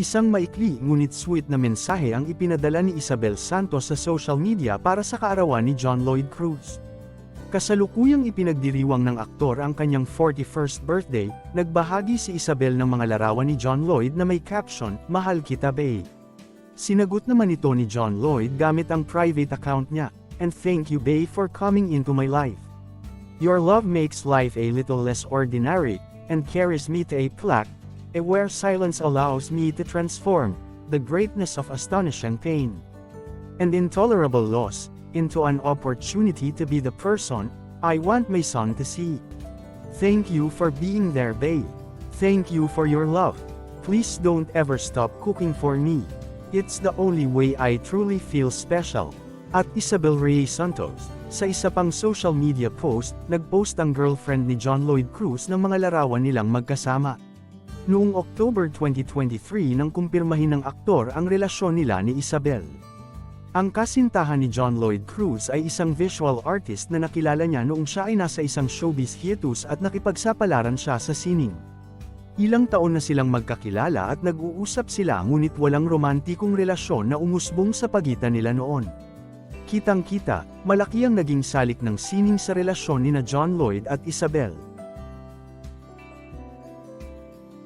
Isang maikli ngunit sweet na mensahe ang ipinadala ni Isabel Santos sa social media para sa kaarawan ni John Lloyd Cruz. Kasalukuyang ipinagdiriwang ng aktor ang kanyang 41st birthday, nagbahagi si Isabel ng mga larawan ni John Lloyd na may caption, Mahal kita babe. Sinagot naman ito ni John Lloyd gamit ang private account niya, and thank you babe for coming into my life. Your love makes life a little less ordinary, and carries me to a plaque, a where silence allows me to transform, the greatness of astonishing pain, and intolerable loss, into an opportunity to be the person, I want my son to see. Thank you for being there babe. Thank you for your love. Please don't ever stop cooking for me. It's the only way I truly feel special. At Isabel Reyes Santos, sa isa pang social media post, nagpost ang girlfriend ni John Lloyd Cruz ng mga larawan nilang magkasama. Noong October 2023 nang kumpirmahin ng aktor ang relasyon nila ni Isabel. Ang kasintahan ni John Lloyd Cruz ay isang visual artist na nakilala niya noong siya ay nasa isang showbiz hiatus at nakipagsapalaran siya sa sining. Ilang taon na silang magkakilala at nag-uusap sila ngunit walang romantikong relasyon na umusbong sa pagitan nila noon. Kitang-kita, malaki ang naging salik ng sining sa relasyon ni na John Lloyd at Isabel.